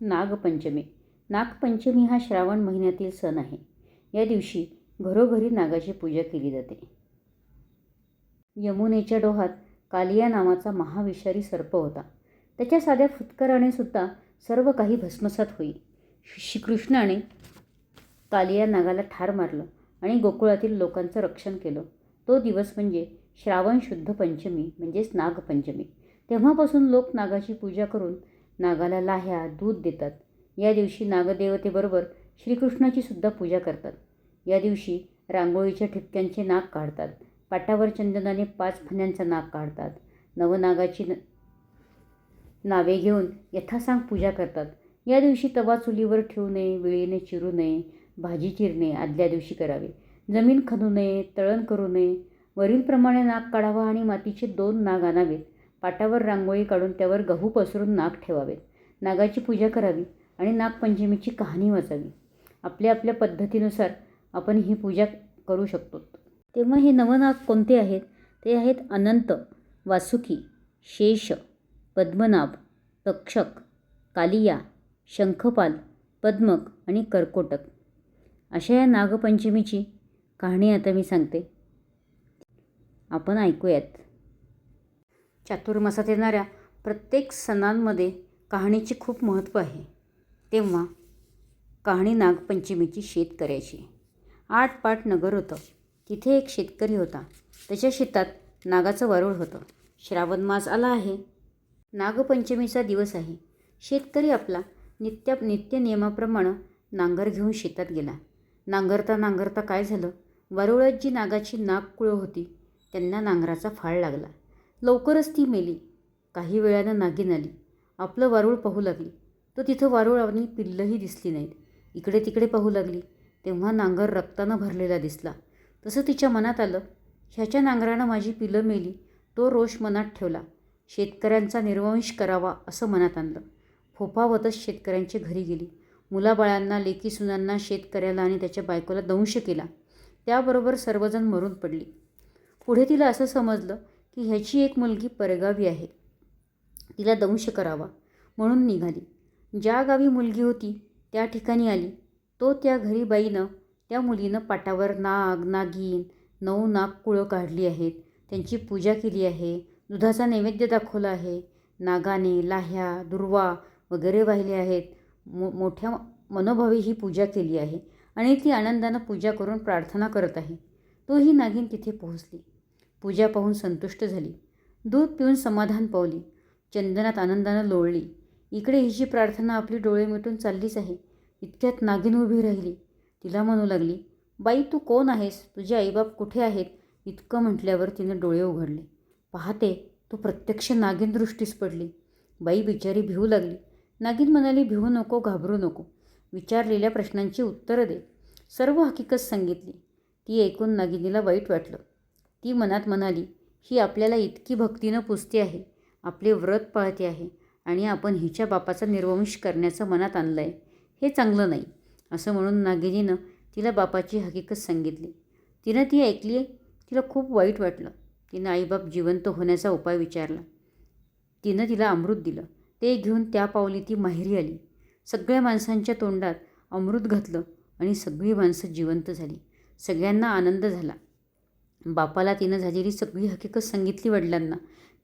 नागपंचमी. नागपंचमी हा श्रावण महिन्यातील सण आहे. या दिवशी घरोघरी नागाची पूजा केली जाते. यमुनेच्या डोहात कालिया नावाचा महाविषारी सर्प होता. त्याच्या साध्या फुतकराने सुद्धा सर्व काही भस्मसात होई. श्रीकृष्णाने कालिया नागाला ठार मारलं आणि गोकुळातील लोकांचं रक्षण केलं. तो दिवस म्हणजे श्रावण शुद्ध पंचमी म्हणजेच नागपंचमी. तेव्हापासून लोक नागाची पूजा करून नागाला लाह्या दूध देतात. या दिवशी नागदेवतेबरोबर श्रीकृष्णाची सुद्धा पूजा करतात. या दिवशी रांगोळीच्या ठिपक्यांचे नाक काढतात. पाटावर चंदनाने पाच फण्यांचा नाग काढतात. नवनागाची न नावे घेऊन यथासांग पूजा करतात. या दिवशी तवा चुलीवर ठेवू नये विळीने चिरू नये भाजी चिरणे आदल्या दिवशी करावे. जमीन खणू नये तळण करू नये. वरीलप्रमाणे नाग काढावा आणि मातीचे दोन नाग आणावेत. पाटावर रांगोळी काढून त्यावर गहू पसरून नाग ठेवावेत. नागाची पूजा करावी आणि नागपंचमीची कहाणी वाचावी. आपल्या आपल्या पद्धतीनुसार आपण ही पूजा करू शकतो. तेव्हा हे नवनाग कोणते आहेत? ते आहेत अनंत वासुकी शेष पद्मनाभ तक्षक कालिया शंखपाल पद्मक आणि कर्कोटक. अशा या नागपंचमीची कहाणी आता मी सांगते. आपण ऐकूयात. चातुर्मासात येणाऱ्या प्रत्येक सणांमध्ये कहाणीचे खूप महत्त्व आहे. तेव्हा कहाणी नागपंचमीची शेत करायची. आठ पाट नगर होतं. तिथे एक शेतकरी होता. त्याच्या शेतात नागाचं वारूळ होतं. श्रावण मास आला आहे. नागपंचमीचा दिवस आहे. शेतकरी आपला नित्य नित्य नियमाप्रमाणे नांगर घेऊन शेतात गेला. नांगरता नांगरता काय झालं? वारुळात जी नागाची नागकुळं होती त्यांना नांगराचा फाळ लागला. लवकरच ती मेली. काही वेळानं नागिन आली. आपलं वारूळ पाहू लागली. तो तिथं वारूळ आणि पिल्लंही दिसली नाहीत. इकडे तिकडे पाहू लागली. तेव्हा नांगर रक्तानं भरलेला दिसला. तसं तिच्या मनात आलं. ह्याच्या नांगरानं माझी पिलं मेली. तो रोष मनात ठेवला. शेतकऱ्यांचा निर्वंश करावा असं मनात आणलं. फोफावतच शेतकऱ्यांच्या घरी गेली. मुलाबाळांना लेकी सुनांना शेतकऱ्याला आणि त्याच्या बायकोला दंश केला. त्याबरोबर सर्वजण मरून पडली. पुढे तिला असं समजलं की ह्याची एक मुलगी परगावी आहे. तिला दंश करावा म्हणून निघाली. ज्या गावी मुलगी होती त्या ठिकाणी आली. तो त्या घरी बाईनं त्या मुलीनं पाटावर नाग नागिन नऊ नाग कुळं काढली आहेत. त्यांची पूजा केली आहे. दुधाचा नैवेद्य दाखवला आहे. नागाने लाह्या दुर्वा वगैरे वाहिले आहेत. मो मोठ्या मनोभावी ही पूजा केली आहे आणि ती आनंदानं पूजा करून प्रार्थना करत आहे. तो ही नागिन तिथे पोहोचली. पूजा पाहून संतुष्ट झाली. दूध पिऊन समाधान पावली. चंदनात आनंदानं लोळली. इकडे हिची प्रार्थना आपली डोळे मिटून चाललीच आहे. इतक्यात नागिन उभी राहिली. तिला म्हणू लागली बाई तू कोण आहेस? तुझे आईबाप कुठे आहेत? इतकं म्हटल्यावर तिनं डोळे उघडले. पाहते तो प्रत्यक्ष नागिन दृष्टीस पडली. बाई बिचारी भिवू लागली. नागिन म्हणाली भिवू नको घाबरू नको. विचारलेल्या प्रश्नांची उत्तरं दे. सर्व हकीकत सांगितली. ती ऐकून नागिनीला वाईट वाटलं. ती मनात म्हणाली ही आपल्याला इतकी भक्तीनं पुजते आहे आपले व्रत पाळते आहे आणि आपण हिच्या बापाचा निर्वंश करण्याचं मनात आणलं आहे हे चांगलं नाही. असं म्हणून नागिनीनं तिला बापाची हकीकत सांगितली. तिनं ती ऐकली तिला खूप वाईट वाटलं. तिनं आईबाप जिवंत होण्याचा उपाय विचारला. तिनं तिला अमृत दिलं. ते घेऊन त्या पावली ती माहेरी आली. सगळ्या माणसांच्या तोंडात अमृत घातलं आणि सगळी माणसं जिवंत झाली. सगळ्यांना आनंद झाला. बापाला तिनं झालेली सगळी हकीकत सांगितली वडिलांना.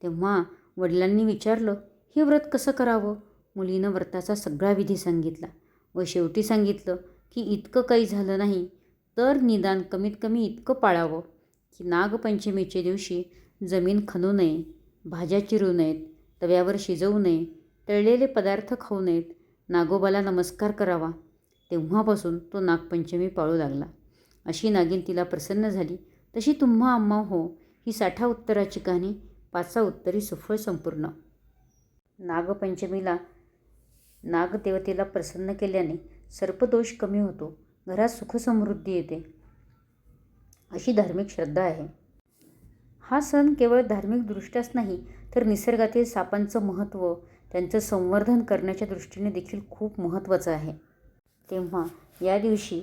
तेव्हा वडिलांनी विचारलं हे व्रत कसं करावं? मुलीनं व्रताचा सगळा विधी सांगितला व शेवटी सांगितलं की इतकं काही झालं नाही तर निदान कमीत कमी इतकं पाळावं की नागपंचमीच्या दिवशी जमीन खणू नये भाज्या चिरू नयेत तव्यावर शिजवू नये तळलेले पदार्थ खाऊ नयेत नागोबाला नमस्कार करावा. तेव्हापासून तो नागपंचमी पाळू लागला. अशी नागिन तिला प्रसन्न झाली तशी तुम्हा आम्हा हो. ही साठा उत्तराची कहाणी पाचा उत्तरी सुफळ संपूर्ण. नागपंचमीला नागदेवतेला प्रसन्न केल्याने सर्पदोष कमी होतो. घरात सुखसमृद्धी येते. अशी धार्मिक श्रद्धा आहे. हा सण केवळ धार्मिकदृष्ट्याच नाही तर निसर्गातील सापांचं महत्त्व त्यांचं संवर्धन करण्याच्या दृष्टीने देखील खूप महत्त्वाचं आहे. तेव्हा या दिवशी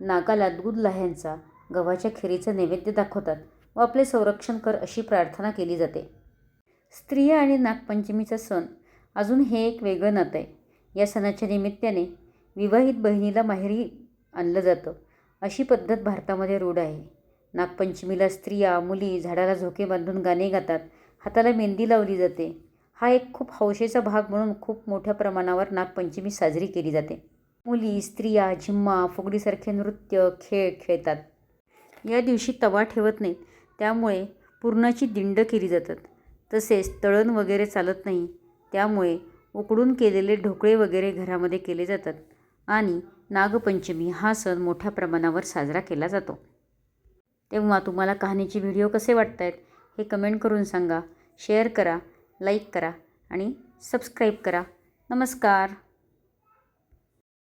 नागाला दूध लाह्यांचा गव्हाच्या खिरीचं नैवेद्य दाखवतात व आपले संरक्षण कर अशी प्रार्थना केली जाते. स्त्रिया आणि नागपंचमीचा सण अजून हे एक वेगळं नातं आहे. या सणाच्या निमित्ताने विवाहित बहिणीला माहेरी आणलं जातं अशी पद्धत भारतामध्ये रूढ आहे. नागपंचमीला स्त्रिया मुली झाडाला झोके बांधून गाणे गातात हाताला मेहंदी लावली जाते. हा एक खूप हौशेचा भाग म्हणून खूप मोठ्या प्रमाणावर नागपंचमी साजरी केली जाते. मुली स्त्रिया झिम्मा फुगडीसारखे नृत्य खेळ खेळतात. या दिवशी तवा ठेवत नाहीत. त्यामुळे पुरणाची दिंड केली जातात. तसेच तळण वगैरे चालत नाही. त्यामुळे उकडून केलेले ढोकळे वगैरे घरामध्ये केले जातात. आणि नागपंचमी हा सण मोठ्या प्रमाणावर साजरा केला जातो. तेव्हा तुम्हाला कहाणीचे व्हिडिओ कसे वाटत आहेत हे कमेंट करून सांगा. शेअर करा लाईक करा आणि सबस्क्राईब करा. नमस्कार.